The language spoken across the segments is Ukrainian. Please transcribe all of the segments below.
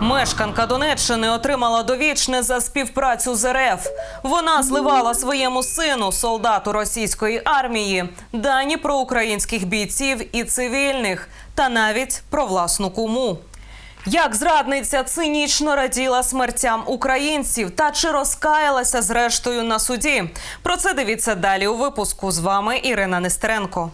Мешканка Донеччини отримала довічне за співпрацю з РФ. Вона зливала своєму сину, солдату російської армії, дані про українських бійців і цивільних, та навіть про власну куму. Як зрадниця цинічно раділа смертям українців та чи розкаялася зрештою на суді? Про це дивіться далі у випуску. З вами Ірина Нестеренко.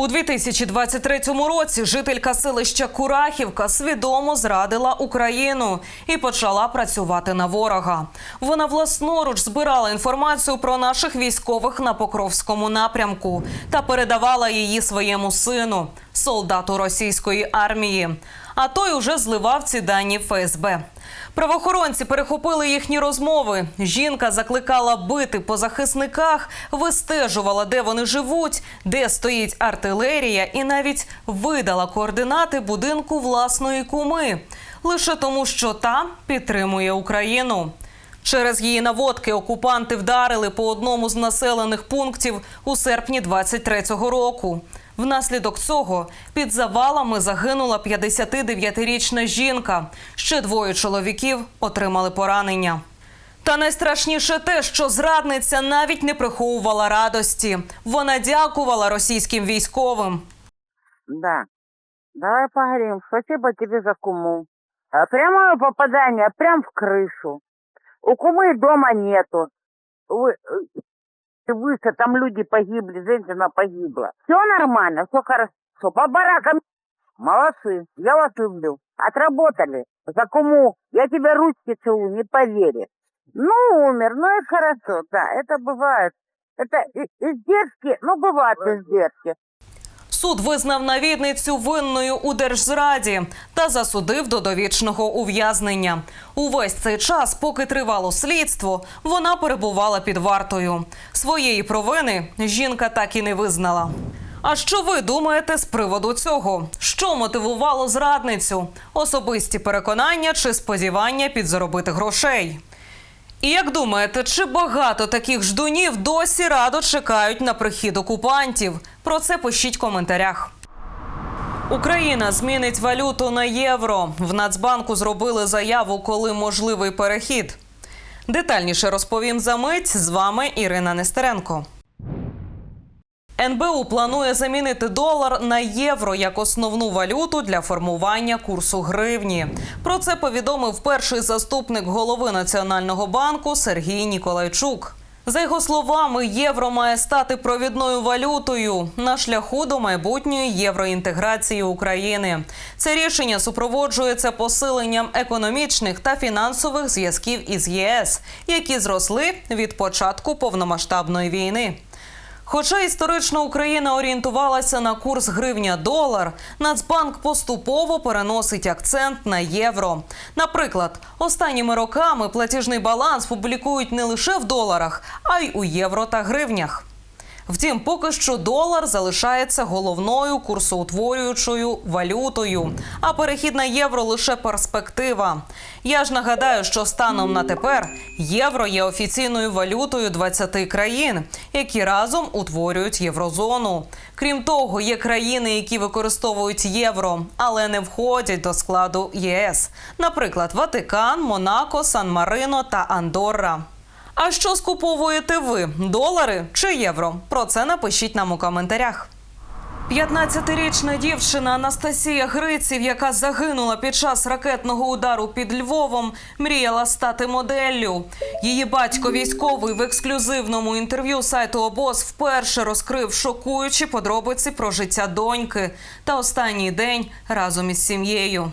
У 2023 році жителька селища Курахівка свідомо зрадила Україну і почала працювати на ворога. Вона власноруч збирала інформацію про наших військових на Покровському напрямку та передавала її своєму сину, солдату російської армії. А той уже зливав ці дані ФСБ. Правоохоронці перехопили їхні розмови. Жінка закликала бити по захисниках, вистежувала, де вони живуть, де стоїть артилерія, і навіть видала координати будинку власної куми, лише тому, що та підтримує Україну. Через її наводки окупанти вдарили по одному з населених пунктів у серпні 23-го року. Внаслідок цього під завалами загинула 59-річна жінка. Ще двоє чоловіків отримали поранення. Та найстрашніше те, що зрадниця навіть не приховувала радості. Вона дякувала російським військовим. Да. Давай поговорим. Спасибо тебе за куму. А, Прямое попадание прям в крышу. У кумы дома нету. Вы, э, выше там люди погибли, женщина погибла. Все нормально, все хорошо. По баракам молодцы. Я вас люблю. Отработали. За куму. Я тебе ручки целую, не поверишь. Ну, умер, ну и хорошо, да, это бывает. Это издержки, ну, бывают издержки. Суд визнав навідницю винною у держзраді та засудив до довічного ув'язнення. Увесь цей час, поки тривало слідство, вона перебувала під вартою. Своєї провини жінка так і не визнала. А що ви думаєте з приводу цього? Що мотивувало зрадницю? Особисті переконання чи сподівання підзаробити грошей? І як думаєте, чи багато таких ждунів досі радо чекають на прихід окупантів? Про це пишіть в коментарях. Україна змінить валюту на євро. В Нацбанку зробили заяву, коли можливий перехід. Детальніше розповім за мить. З вами Ірина Нестеренко. НБУ планує замінити долар на євро як основну валюту для формування курсу гривні. Про це повідомив перший заступник голови Національного банку Сергій Ніколайчук. За його словами, євро має стати провідною валютою на шляху до майбутньої євроінтеграції України. Це рішення супроводжується посиленням економічних та фінансових зв'язків із ЄС, які зросли від початку повномасштабної війни. Хоча історично Україна орієнтувалася на курс гривня-долар, Нацбанк поступово переносить акцент на євро. Наприклад, останніми роками платіжний баланс публікують не лише в доларах, а й у євро та гривнях. Втім, поки що долар залишається головною курсоутворюючою валютою, а перехід на євро лише перспектива. Я ж нагадаю, що станом на тепер євро є офіційною валютою 20 країн, які разом утворюють єврозону. Крім того, є країни, які використовують євро, але не входять до складу ЄС, наприклад, Ватикан, Монако, Сан-Марино та Андорра. А що скуповуєте ви долари чи євро? Про це напишіть нам у коментарях. 15-річна дівчина Анастасія Гриців, яка загинула під час ракетного удару під Львовом, мріяла стати моделлю. Її батько військовий в ексклюзивному інтерв'ю сайту обоз вперше розкрив шокуючі подробиці про життя доньки та останній день разом із сім'єю.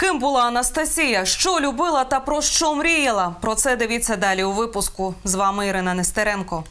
Ким була Анастасія? Що любила та про що мріяла? Про це дивіться далі у випуску. З вами Ірина Нестеренко.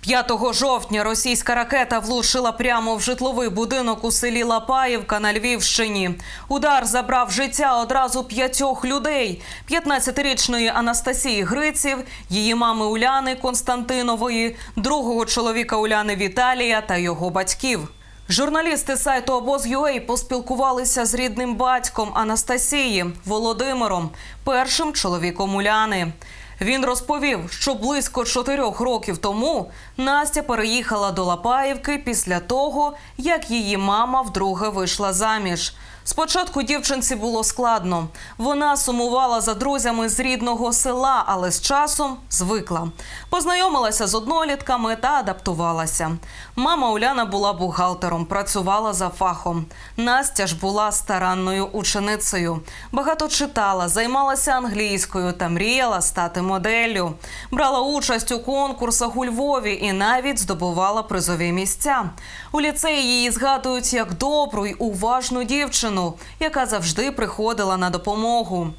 5 жовтня російська ракета влучила прямо в житловий будинок у селі Лапаївка на Львівщині. Удар забрав життя одразу п'ятьох людей: 15-річної Анастасії Гриців, її мами Уляни Константинової, другого чоловіка Уляни Віталія та його батьків. Журналісти сайту обоз.ua поспілкувалися з рідним батьком Анастасії Володимиром, першим чоловіком Уляни. Він розповів, що близько чотирьох років тому Настя переїхала до Лапаївки після того, як її мама вдруге вийшла заміж. Спочатку дівчинці було складно. Вона сумувала за друзями з рідного села, але з часом звикла. Познайомилася з однолітками та адаптувалася. Мама Уляна була бухгалтером, працювала за фахом. Настя ж була старанною ученицею. Багато читала, займалася англійською та мріяла стати моделлю. Брала участь у конкурсах у Львові і навіть здобувала призові місця. У ліцеї її згадують як добру й уважну дівчину, яка завжди приходила на допомогу.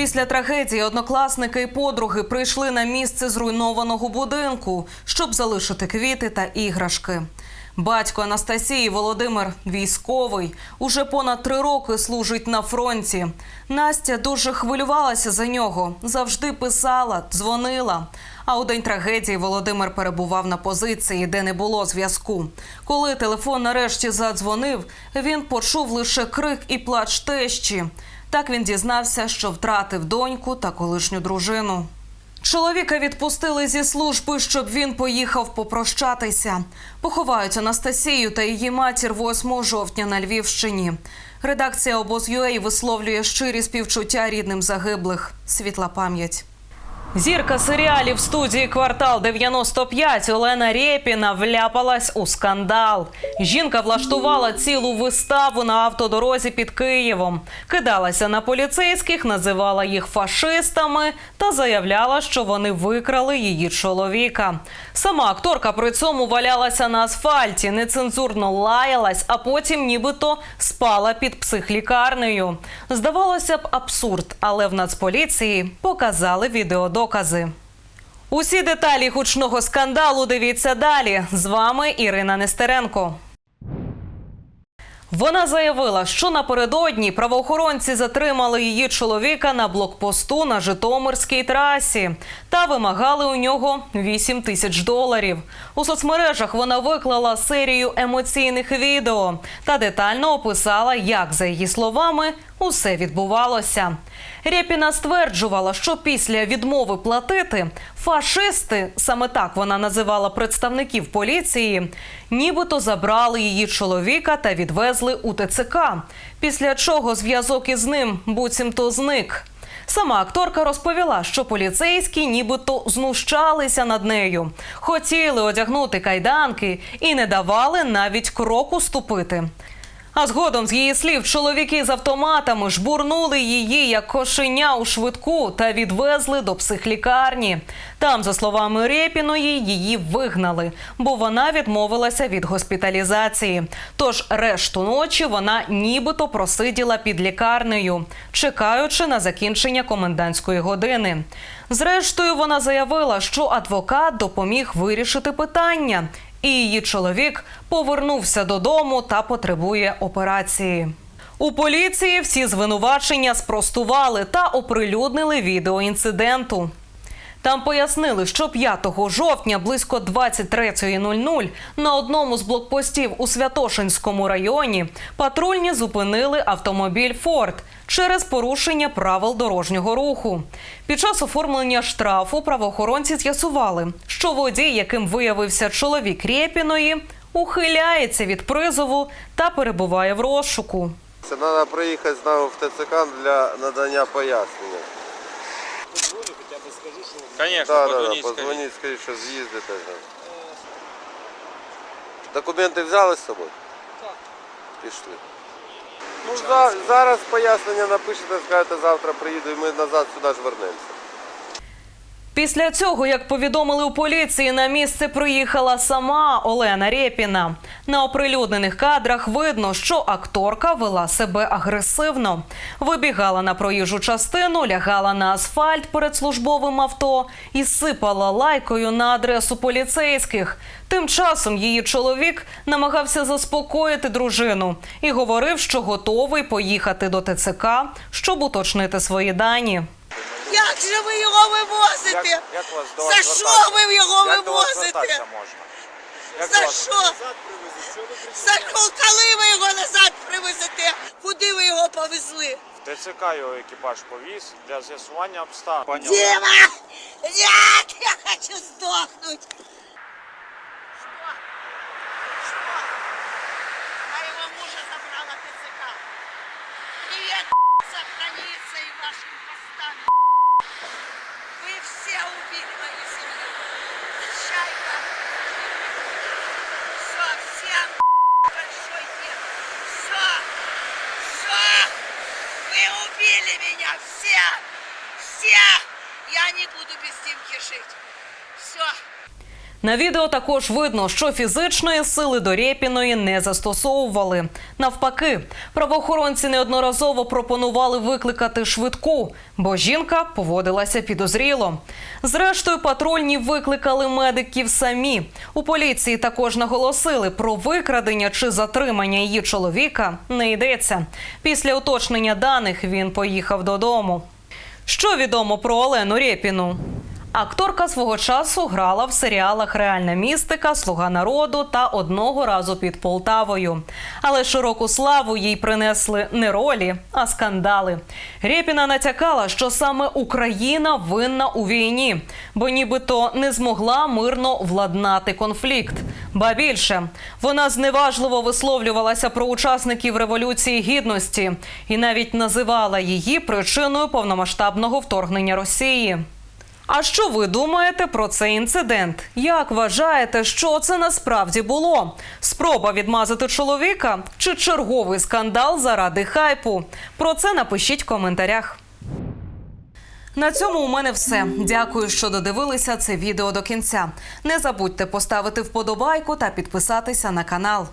Після трагедії однокласники і подруги прийшли на місце зруйнованого будинку, щоб залишити квіти та іграшки. Батько Анастасії Володимир військовий уже понад три роки служить на фронті. Настя дуже хвилювалася за нього, завжди писала, дзвонила. А у день трагедії Володимир перебував на позиції, де не було зв'язку. Коли телефон нарешті задзвонив, він почув лише крик і плач тещі. Так він дізнався, що втратив доньку та колишню дружину. Чоловіка відпустили зі служби, щоб він поїхав попрощатися. Поховають Анастасію та її матір 8 жовтня на Львівщині. Редакція обоз.ua висловлює щирі співчуття рідним загиблих. Світла пам'ять. Зірка серіалів студії Квартал 95 Олена Рєпіна вляпалась у скандал. Жінка влаштувала цілу виставу на автодорозі під Києвом, кидалася на поліцейських, називала їх фашистами та заявляла, що вони викрали її чоловіка. Сама акторка при цьому валялася на асфальті, нецензурно лаялась, а потім нібито спала під психлікарнею. Здавалося б, абсурд, але в Нацполіції показали відеодокази. Усі деталі гучного скандалу дивіться далі. З вами Ірина Нестеренко. Вона заявила, що напередодні правоохоронці затримали її чоловіка на блокпосту на Житомирській трасі та вимагали у нього 8 тисяч доларів. У соцмережах вона виклала серію емоційних відео та детально описала, як за її словами усе відбувалося. Рєпіна стверджувала, що після відмови платити фашисти, саме так вона називала представників поліції, нібито забрали її чоловіка та відвезли у ТЦК. Після чого зв'язок із ним буцімто зник. Сама акторка розповіла, що поліцейські нібито знущалися над нею, хотіли одягнути кайданки і не давали навіть кроку ступити. А згодом, з її слів, чоловіки з автоматами жбурнули її як кошеня у швидку та відвезли до психлікарні. Там, за словами Рєпіної, її вигнали, бо вона відмовилася від госпіталізації. Тож решту ночі вона нібито просиділа під лікарнею, чекаючи на закінчення комендантської години. Зрештою, вона заявила, що адвокат допоміг вирішити питання. І її чоловік повернувся додому та потребує операції. У поліції всі звинувачення спростували та оприлюднили відео інциденту. Там пояснили, що 5 жовтня близько 23.00 на одному з блокпостів у Святошинському районі патрульні зупинили автомобіль Форд через порушення правил дорожнього руху. Під час оформлення штрафу правоохоронці з'ясували, що водій, яким виявився чоловік Рєпіної, ухиляється від призову та перебуває в розшуку. Це треба приїхати знову в ТЦК для надання пояснення. Конечно, Так, так, позвонить, да, скажи. позвоніть, скажіть, що з'їздите. да. Документи взяли з собою? Так. Пішли. Ну, за, зараз пояснення напишете, скажете, завтра приїду і ми назад сюди ж вернемося. Після цього, як повідомили у поліції, на місце приїхала сама Олена Рєпіна. На оприлюднених кадрах видно, що акторка вела себе агресивно. Вибігала на проїжджу частину, лягала на асфальт перед службовим авто і сипала лайкою на адресу поліцейських. Тим часом її чоловік намагався заспокоїти дружину і говорив, що готовий поїхати до ТЦК, щоб уточнити свої дані. Як же ви його вивозите? Як, як вас до За що звертатися? ви його Як до вас вивозите? звертатися можна? Як За до вас- що? За що? Коли ви його назад привезете? Куди ви його повезли? В ТЦК його екіпаж повіз для з'ясування обставин. Пані Як? Дима! Нет! Я хочу сдохнуть! Все. Все. Вы убили меня. Все. Все. Я не буду без Тимки жить. На відео також видно, що фізичної сили до Рєпіної не застосовували. Навпаки, правоохоронці неодноразово пропонували викликати швидку, бо жінка поводилася підозріло. Зрештою, патрульні викликали медиків самі. У поліції також наголосили про викрадення чи затримання її чоловіка не йдеться. Після уточнення даних він поїхав додому. Що відомо про Олену Рєпіну? Акторка свого часу грала в серіалах Реальна містика, Слуга народу та одного разу під Полтавою. Але широку славу їй принесли не ролі, а скандали. Рєпіна натякала, що саме Україна винна у війні, бо нібито не змогла мирно владнати конфлікт. Ба більше вона зневажливо висловлювалася про учасників революції гідності і навіть називала її причиною повномасштабного вторгнення Росії. А що ви думаєте про цей інцидент? Як вважаєте, що це насправді було? Спроба відмазати чоловіка чи черговий скандал заради хайпу? Про це напишіть в коментарях. На цьому у мене все. Дякую, що додивилися це відео до кінця. Не забудьте поставити вподобайку та підписатися на канал.